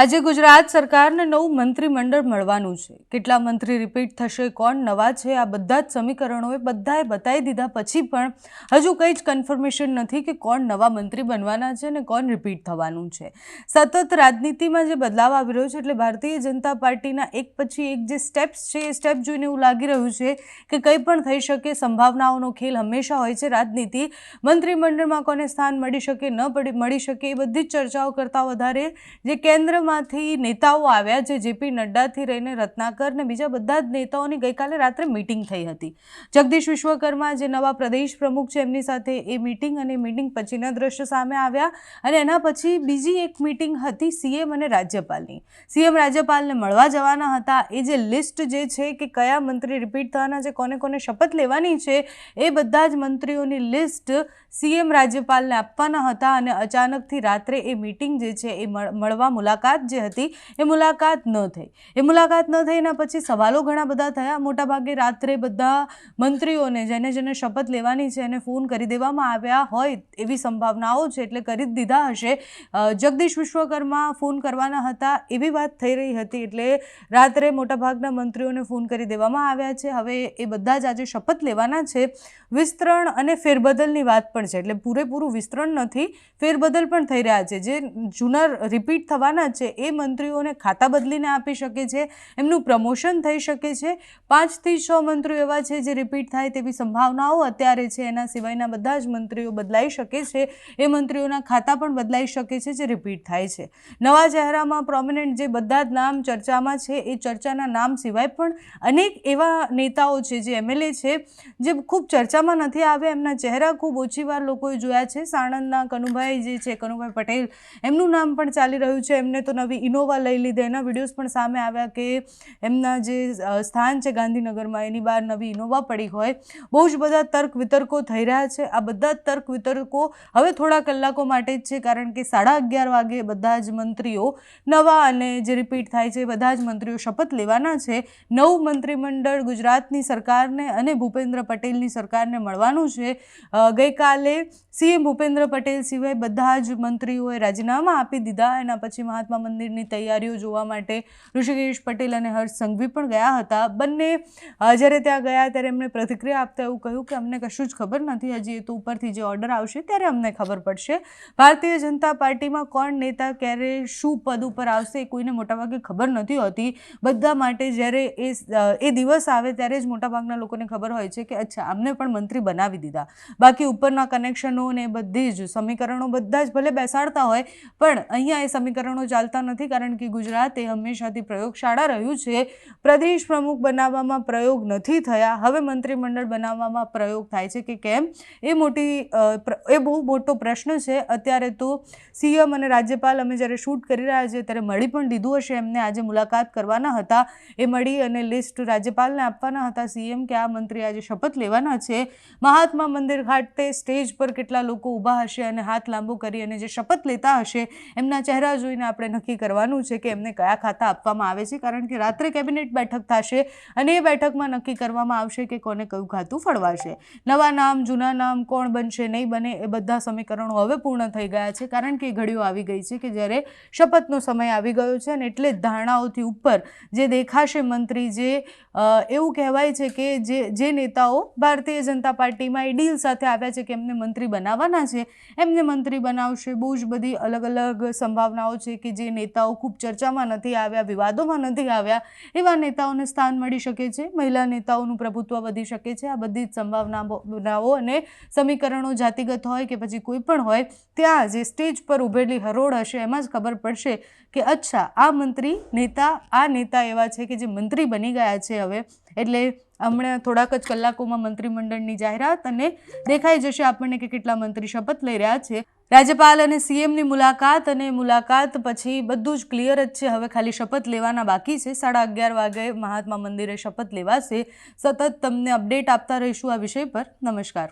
આજે ગુજરાત સરકારને નવું મંત્રીમંડળ મળવાનું છે. કેટલા મંત્રી રિપીટ થશે, કોણ નવા છે, આ બધા જ સમીકરણોએ બધાએ બતાવી દીધા. પછી પણ હજુ કંઈ જ કન્ફર્મેશન નથી કે કોણ નવા મંત્રી બનવાના છે અને કોણ રિપીટ થવાનું છે. સતત રાજનીતિમાં જે બદલાવ આવી રહ્યો છે એટલે ભારતીય જનતા પાર્ટીના એક પછી એક જે સ્ટેપ્સ છે, એ સ્ટેપ જોઈને એવું લાગી રહ્યું છે કે કંઈ પણ થઈ શકે, સંભાવનાઓનો ખેલ હંમેશા હોય છે. રાજનીતિ મંત્રીમંડળમાં કોને સ્થાન મળી શકે, ન મળી શકે, એ બધી જ ચર્ચાઓ કરતાં વધારે જે કેન્દ્રમાંથી નેતાઓ આવ્યા જે જેપી નડ્ડાથી રહીને રત્નાકર ને બીજા બધા જ નેતાઓની ગઈકાલે રાત્રે મિટિંગ થઈ હતી. જગદીશ વિશ્વકર્મા જે નવા પ્રદેશ પ્રમુખ છે, એમની સાથે એ મિટિંગ અને મિટિંગ પછીના દ્રશ્ય સામે આવ્યા અને એના પછી બીજી એક મિટિંગ હતી સીએમ અને રાજ્યપાલની. સીએમ રાજ્યપાલને મળવા જવાના હતા. એ જે લિસ્ટ જે છે કે કયા મંત્રી રિપીટ થવાના છે, કોને કોને શપથ લેવાની છે, એ બધા જ મંત્રીઓની લિસ્ટ સીએમ રાજ્યપાલને આપવાના હતા અને અચાનકથી રાત્રે એ મિટિંગ જે છે એ મળ- મળવા મુલાકાત જે હતી, એ મુલાકાત ન થઈ. એ મુલાકાત ન થઈ, એના પછી સવાલો ઘણા બધા થયા. મોટાભાગે રાત્રે બધા મંત્રીઓને જેને જેને શપથ લેવાની છે, એને ફોન કરી દેવામાં આવ્યા હોય એવી સંભાવનાઓ છે, એટલે કરી જ દીધા હશે. જગદીશ વિશ્વકર્મા ફોન કરવાના હતા એવી વાત થઈ રહી હતી, એટલે રાત્રે મોટાભાગના મંત્રીઓને ફોન કરી દેવામાં આવ્યા છે. હવે એ બધા જ આજે શપથ લેવાના છે. વિસ્તરણ અને ફેરબદલની વાત પણ છે, એટલે પૂરેપૂરું વિસ્તરણ નથી, ફેરબદલ પણ થઈ રહ્યા છે. જે જૂના રિપીટ થવાના છે એ મંત્રીઓને ખાતા બદલીને આપી શકે છે, એમનું પ્રમોશન થઈ શકે છે. પાંચથી છ મંત્રીઓ એવા છે જે રિપીટ થાય તેવી સંભાવનાઓ અત્યારે છે. એના સિવાયના બધા જ મંત્રીઓ બદલાઈ શકે છે. એ મંત્રીઓના ખાતા પણ બદલાઈ શકે છે જે રિપીટ થાય છે. નવા ચહેરામાં પ્રોમિનન્ટ જે બધા જ નામ ચર્ચામાં છે, એ ચર્ચાના નામ સિવાય પણ અનેક એવા નેતાઓ છે જે એમએલએ છે, જે ખૂબ ચર્ચામાં નથી આવ્યા. એમના ચહેરા ખૂબ ઓછી વાર લોકોએ જોયા છે. સાણંદના કનુભાઈ જે છે, કનુભાઈ પટેલ, એમનું નામ પણ ચાલી રહ્યું છે. એમને નવી ઇનોવા લઈ લીધે. એના વિડીયોઝ પણ સામે આવ્યા કે એમના જે સ્થાન છે ગાંધીનગરમાં, એની બહાર નવી ઇનોવા પડી હોય. બહુ જ બધા તર્ક વિતર્કો થઈ રહ્યા છે. આ બધા તર્ક વિતર્કો હવે થોડા કલાકો માટે જ છે, કારણ કે સાડા અગિયાર વાગે બધા જ મંત્રીઓ નવા અને જે રિપીટ થાય છે બધા જ મંત્રીઓ શપથ લેવાના છે. નવું મંત્રીમંડળ ગુજરાતની સરકારને અને ભૂપેન્દ્ર પટેલની સરકારને મળવાનું છે. ગઈકાલે સીએમ ભૂપેન્દ્ર પટેલ સિવાય બધા જ મંત્રીઓએ રાજીનામા આપી દીધા. એના પછી મહાત્મા મંદિરની તૈયારીઓ જોવા માટે ઋષિકેશ પટેલ અને હર્ષ સંઘવી પણ ગયા હતા. બંને જ્યારે ત્યાં ગયા ત્યારે એમણે પ્રતિક્રિયા આપતા એવું કહ્યું કે, અમને કશું જ ખબર નથી. હજી એ તો ઉપરથી જે ઓર્ડર આવશે ત્યારે અમને ખબર પડશે. ભારતીય જનતા પાર્ટીમાં કોણ નેતા ક્યારે શું પદ ઉપર આવશે એ કોઈને મોટાભાગે ખબર નથી હોતી. બધા માટે જ્યારે એ એ દિવસ આવે ત્યારે જ મોટાભાગના લોકોને ખબર હોય છે કે, અચ્છા, અમને પણ મંત્રી બનાવી દીધા. બાકી ઉપરના કનેક્શનો ને બધી જ, સમીકરણો બધા જ ભલે બેસાડતા હોય, પણ અહીંયા એ સમીકરણો ચાલતા નથી કારણ કે ગુજરાત એ હંમેશાથી પ્રયોગશાળા રહ્યું છે. પ્રદેશ પ્રમુખ બનાવવામાં પ્રયોગ નથી થયા. હવે મંત્રીમંડળ બનાવવામાં પ્રયોગ થાય છે કે કેમ? એ મોટી એ બહુ મોટો પ્રશ્ન છે. અત્યારે તો સીએમ અને રાજ્યપાલ અમે જ્યારે શૂટ કરી રહ્યા છીએ ત્યારે મળી પણ દીધું હશે. એમને આજે મુલાકાત કરવાના હતા. એ મળી અને લિસ્ટ રાજ્યપાલને આપવાના હતા. સીએમ કે આ મંત્રી આજે શપથ લેવાના છે. મહાત્મા મંદિર ખાતે સ્ટેજ પર કેટલા લોકો ઊભા હશે અને હાથ લાંબો કરી અને જે શપથ લેતા હશે, એમના ચહેરા જોઈને આપણે નક્કી કરવાનું છે કે એમને કયા ખાતા આપવામાં આવે છે, કારણ કે રાત્રે કેબિનેટ બેઠક થશે અને એ બેઠકમાં નક્કી કરવામાં આવશે કે કોને કયું ખાતું ફળવાશે. નવા નામ, જૂના નામ, કોણ બનશે, નહીં બને એ બધા સમીકરણો હવે પૂર્ણ થઈ ગયા છે, કારણ કે ઘડીઓ આવી ગઈ છે કે જ્યારે શપથનો સમય આવી ગયો છે અને એટલે જ ધારણાઓથી ઉપર જે દેખાશે મંત્રી, જે એવું કહેવાય છે કે જે જે નેતાઓ ભારતીય જનતા પાર્ટીમાં એ ડીલ સાથે આવ્યા છે કે એમને મંત્રી બનાવવાના છે, એમને મંત્રી બનાવશે, બહુ જ બધી અલગ અલગ સંભાવનાઓ છે કે જે નેતાઓ ખૂબ ચર્ચામાં નથી આવ્યા, વિવાદોમાં નથી આવ્યા, એવા નેતાઓને સ્થાન મળી શકે છે. મહિલા નેતાઓનું પ્રભુત્વ વધી શકે છે. આ બધી જ સંભાવનાઓ અને સમીકરણો જાતિગત હોય કે પછી કોઈ પણ હોય, ત્યાં જે સ્ટેજ પર ઉભેલી હરોળ હશે, એમાં જ ખબર પડશે કે અચ્છા, આ મંત્રી નેતા, આ નેતા એવા છે કે જે મંત્રી બની ગયા છે હવે. એટલે હમણાં થોડાક જ કલાકોમાં મંત્રીમંડળની જાહેરાત અને દેખાઈ જશે આપણને કે કેટલા મંત્રી શપથ લઈ રહ્યા છે. રાજ્યપાલ અને સીએમની મુલાકાત અને મુલાકાત પછી બધું જ ક્લિયર જ છે. હવે ખાલી શપથ લેવાના બાકી છે. સાડા અગિયાર વાગે મહાત્મા મંદિરે શપથ લેવાશે. સતત તમને અપડેટ આપતા રહીશું આ વિષય પર. નમસ્કાર.